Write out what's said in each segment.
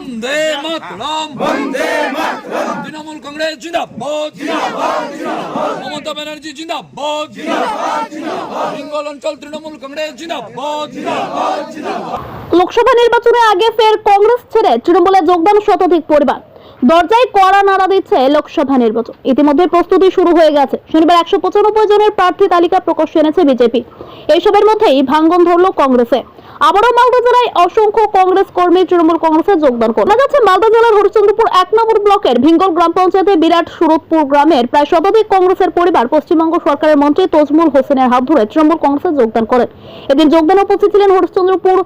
বন্দে মাতরম বন্দে মাতরম তৃণমূল কংগ্রেস জিন্দাবাদ জিন্দাবাদ মমতা ব্যানার্জি জিন্দাবাদ জিন্দাবাদ বেঙ্গল অঞ্চল তৃণমূল কংগ্রেস জিন্দাবাদ জিন্দাবাদ লোকসভা নির্বাচনের আগে ফের কংগ্রেস ছেড়ে তৃণমূলে যোগদান শতাধিক পরিবার। দরজায় কড়া নাড়া দিচ্ছে লোকসভা নির্বাচন। ইতিমধ্যে প্রস্তুতি শুরু হয়ে গেছে। শনিবার একশো পঁচানব্বই জনের প্রার্থী তালিকা প্রকাশ এনেছে বিজেপি। এইসবের মধ্যেই ভাঙ্গন ধরল কংগ্রেসে। আবারও মালদা জেলায় অসংখ্য কংগ্রেস কর্মী তৃণমূল কংগ্রেসে যোগদান করে যাচ্ছে মালদা জেলার হরিচন্দ্রপুর এক নম্বর ব্লকের ভিঙ্গল গ্রাম পঞ্চায়েতে বিরাট সুরতপুর গ্রামের প্রায় শতাধিক কংগ্রেসের পরিবার পশ্চিমবঙ্গ সরকারের মন্ত্রী তজমুল হোসেনের হাত ধরে তৃণমূল কংগ্রেসে যোগদান করেন। এদিন যোগদানে উপস্থিত ছিলেন হরিশ্চন্দ্রপুর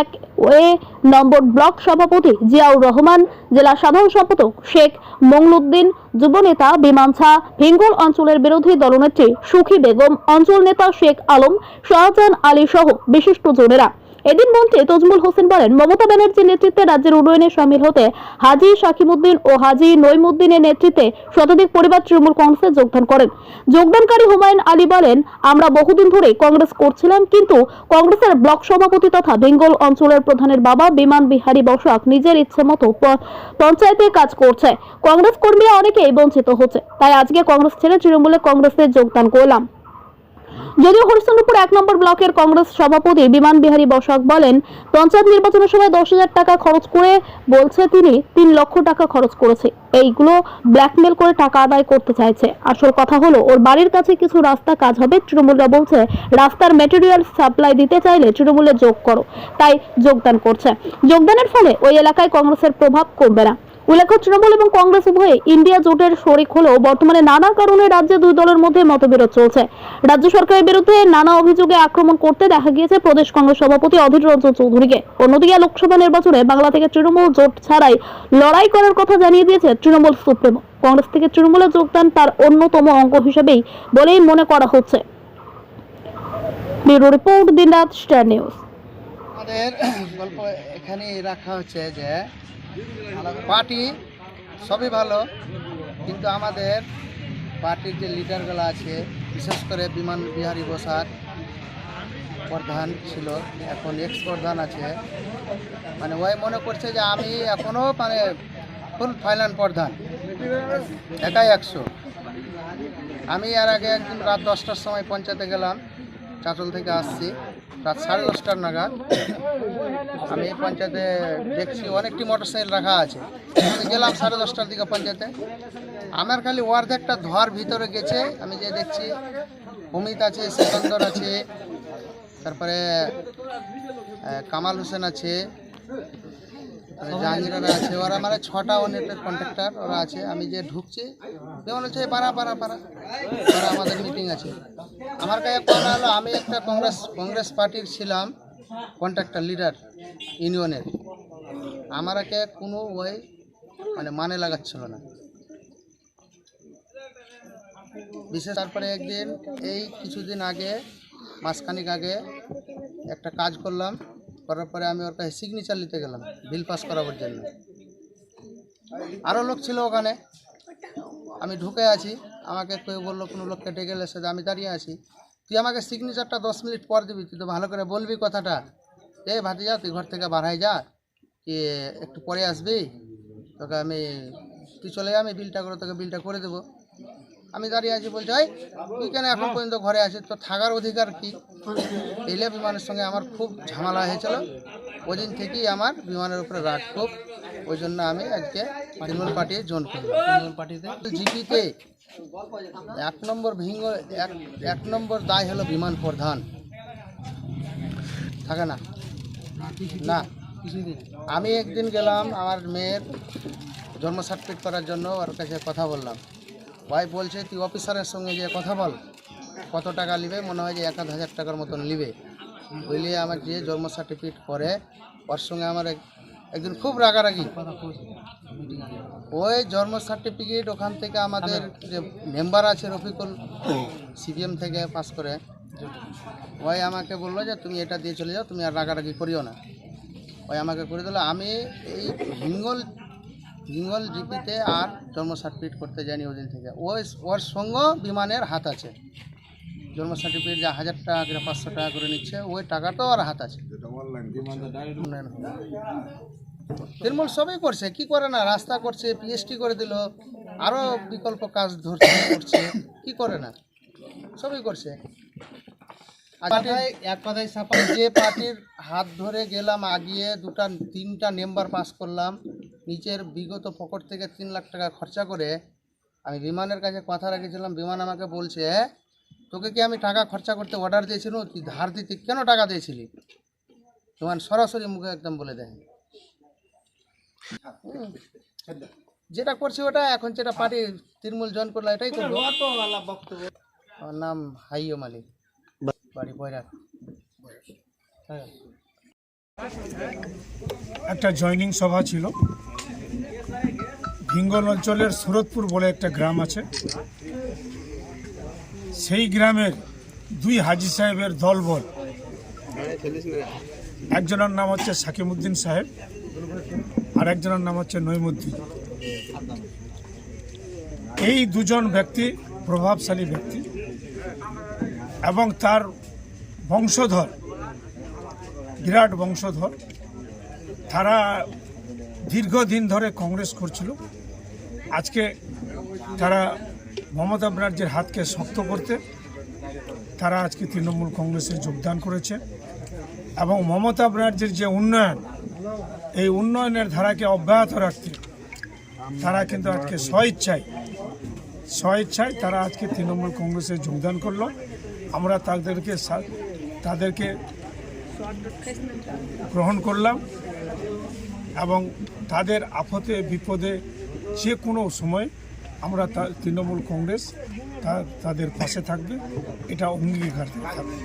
এক ওয়ে নম্বর ব্লক সভাপতি জিয়াউর রহমান, জেলা সাধারণ সম্পাদক শেখ মংলুদ্দিন যুবনেতা বিমান ছা ভিঙ্গল অঞ্চলের বিরোধী দলনেত্রী সুখী বেগম, অঞ্চল নেতা শেখ আলম, শাহজাহান আলী সহ বিশিষ্ট জনেরা। এদিন মন্ত্রী তজমুল হোসেন বলেন, মমতা ব্যানার্জির নেতৃত্বে রাজ্যের উন্নয়নে সামিল হতে হাজি শাকিমুদ্দিন ও হাজি নইমুদ্দিনের নেতৃত্বে শতাধিক পরিবার তৃণমূল কংগ্রেসে যোগদান করেন। যোগদানকারী হুমায়ুন আলী বলেন, আমরা বহুদিন ধরেই কংগ্রেস করছিলাম, কিন্তু কংগ্রেসের ব্লক সভাপতি তথা বেঙ্গল অঞ্চলের প্রধানের বাবা বিমান বিহারী বসাক নিজের ইচ্ছে মতো পঞ্চায়েতে কাজ করছে। কংগ্রেস কর্মীরা অনেকেই বঞ্চিত হচ্ছে, তাই আজকে কংগ্রেস ছেড়ে তৃণমূলে কংগ্রেসে যোগদান করলাম। যদিও হরিশ্চন্দ্রপুর এক নম্বর ব্লকের কংগ্রেস সভাপতি বিমান বিহারী বসাক বলেন, পঞ্চায়েত নির্বাচনের সময় দশ হাজার টাকা খরচ করে বলছে তিনি, তিন লক্ষ টাকা খরচ করেছে। এইগুলো ব্ল্যাকমেল করে টাকা আদায় করতে চাইছে। আসল কথা হলো, ওর বাড়ির কাছে কিছু রাস্তা কাজ হবে। তৃণমূলরা বলছে, রাস্তার মেটেরিয়াল সাপ্লাই দিতে চাইলে তৃণমূলে যোগ করো। তাই যোগদান করছে। যোগদানের ফলে ওই এলাকায় কংগ্রেসের প্রভাব কমবে না। উল্লেখ্য, তৃণমূল এবং কংগ্রেস উভয়ে ইন্ডিয়া জোটের শরিক হলেও বর্তমানে নানা কারণে রাজ্যে দুই দলের মধ্যে মতবিরোধ চলছে। রাজ্য সরকারের বিরুদ্ধে নানা অভিযোগে আক্রমণ করতে দেখা গিয়েছে প্রদেশ কংগ্রেস সভাপতি অধীর রঞ্জন চৌধুরীকে। অন্যদিকে লোকসভা নির্বাচনে বাংলা থেকে তৃণমূল জোট ছাড়াই লড়াই করার কথা জানিয়ে দিয়েছে তৃণমূল সুপ্রিমো। কংগ্রেস থেকে তৃণমূলে যোগদান তার অন্যতম অঙ্গ হিসেবেই বলেই মনে করা হচ্ছে। ব্যুরো রিপোর্ট, দিনরাত স্টার নিউজ। আমাদের গল্প এখানে রাখা হচ্ছে যে পার্টি সবই ভালো, কিন্তু আমাদের পার্টির যে লিডারগুলো আছে, বিশেষ করে বিমান বিহারী বসাক প্রধান ছিল, এখন এক্স প্রধান আছে। মানে ওই মনে করছে যে আমি এখনও মানে ফুল ফাইনাল প্রধান, একাই একশো। আমি এর আগে একদিন রাত দশটার সময় পঞ্চায়েতে গেলাম, চাঁচল থেকে আসছি। রাত সাড়ে দশটার নাগাদ আমি পঞ্চায়েতে দেখছি অনেকটি মোটরসাইকেল রাখা আছে। আমি গেলাম সাড়ে দশটার দিকে পঞ্চায়েতে। আমার খালি অর্ধেকটা ধোয়ার ভিতরে গেছে। আমি যে দেখছি, অমিত আছে সিকন্দর আছে, তারপরে কামাল হোসেন আছে জাহাঙ্গীরারা আছে। ওরা মানে ছটা অনেকের কন্ট্রাক্টর ওরা আছে। আমি যে ঢুকছি যেমন হচ্ছে পাড়া পাড়া পাড়া। ওরা আমাদের মিটিং আছে। আমার কাছে কথা হলো, আমি একটা কংগ্রেস কংগ্রেস পার্টির ছিলাম কন্ট্রাক্টর লিডার ইউনিয়নের আমারকে কোনো ওই মানে মানে লাগাচ্ছিল না। বিশেষ তারপরে একদিন, এই কিছুদিন আগে, মাসখানিক আগে একটা কাজ করলাম। করার পরে আমি ওর কাছে সিগনেচার নিতে গেলাম বিল পাস করাবার জন্য। আরও লোক ছিল ওখানে। আমি ঢুকে আছি, আমাকে কেউ বলল, কোনো লোককে ডেকে এসে আমি দাঁড়িয়ে আছি। তুই আমাকে সিগনেচারটা দশ মিনিট পর দিবি, তুই তো ভালো করে বলবি কথাটা। এ ভাতি যা তুই ঘর থেকে বাড়াই যা, কি একটু পরে আসবি? তোকে আমি, তুই চলে যা, আমি বিলটা করে, তোকে বিলটা করে দেবো। আমি দাঁড়িয়ে আছি বলছে ওই তুই কেন এখন পর্যন্ত ঘরে আছিস? তো থাকার অধিকার কি? এলে বিমানের সঙ্গে আমার খুব ঝামেলা হয়েছিল। ওই দিন থেকেই আমার বিমানের উপরে রাগ খুব। ওই জন্য আমি আজকে তৃণমূল পার্টি জোন করি তৃণমূল পার্টিতে? জিপিতে এক নম্বর ভিঙ্গ এক এক নম্বর দায় হলো বিমান প্রধান। থাকে না? না। আমি একদিন গেলাম আমার মেয়ের জন্ম সার্টিফিকেট করার জন্য ওর কাছে কথা বললাম। ভাই বলছে, তুই অফিসারের সঙ্গে যে কথা বল। কত টাকা নিবে? মনে হয় যে এক হাজার টাকার মতন নিবে। বলে আমার যে জন্ম সার্টিফিকেট করে ওর সঙ্গে আমার এক- একদিন খুব রাগারাগি। ওই জন্ম সার্টিফিকেট ওখান থেকে আমাদের যে মেম্বার আছে রফিকুল সিপিএম থেকে পাস করে, ওই আমাকে বলল যে, তুমি এটা দিয়ে চলে যাও, তুমি আর রাগারাগি করিও না। ওই আমাকে করে দিল। আমি এই হিঙ্গল হিঙ্গল জিপিতে আর জন্ম সার্টিফিকেট করতে যাইনি ওদিন থেকে। ওই ওর সঙ্গে বিমানের হাত আছে। জন্ম সার্টিফিকেট যা হাজার টাকা করে, পাঁচশো টাকা করে নিচ্ছে, ওই টাকাটাও আর হাত আছে। তৃণমূল সবই করছে, কি করে না, রাস্তা করছে পিএসটি করে দিল আরও বিকল্প কাজ ধরছে, করছে, কি করে না, সবই করছে। এক কথায় সাপা যে পার্টির হাত ধরে গেলাম, আগিয়ে দুটা, তিনটা মেম্বার পাস করলাম নিচের বিগত পকেট থেকে তিন লাখ টাকা খরচা করে আমি বিমানের কাছে কথা রেখেছিলাম। বিমান আমাকে বলছে তোকে কি আমি টাকা খরচা করতে অর্ডার দিয়েছিল? তুই ধার দিতে কেন টাকা দিয়েছিলি? তোমার সরাসরি মুখে একদম বলে দেয়। যেটা করছি ওটা এখন যেটা পার্টি তৃণমূল জয়েন করল এটাই করব আমার নাম হাইও মালিক বাড়ি বৈরাট হ্যাঁ। একটা জয়নিং সভা ছিল। ভিঙ্গল অঞ্চলের সুরতপুর বলে একটা গ্রাম আছে। সেই গ্রামের দুই হাজি সাহেবের দলবল। একজনের নাম হচ্ছে সাকিমুদ্দিন সাহেব, আর একজনের নাম হচ্ছে নইমুদ্দিন। এই দুজন ব্যক্তি প্রভাবশালী ব্যক্তি এবং তার বংশধর বিরাট বংশধর। তারা দীর্ঘদিন ধরে কংগ্রেস করছিল। আজকে তারা মমতা ব্যানার্জির হাতকে শক্ত করতে তারা আজকে তৃণমূল কংগ্রেসে যোগদান করেছে এবং মমতা ব্যানার্জির যে উন্নয়ন, এই উন্নয়নের ধারাকে অব্যাহত রাখতে তারা কিন্তু আজকে স্বইচ্ছায় স্বইচ্ছায় তারা আজকে তৃণমূল কংগ্রেসে যোগদান করল। আমরা তাদেরকে তাদেরকে গ্রহণ করলাম এবং তাদের আপদে, বিপদে যে কোনো সময় আমরা তৃণমূল কংগ্রেস তাদের পাশে থাকবে। এটা অঙ্গীকার থাকবে।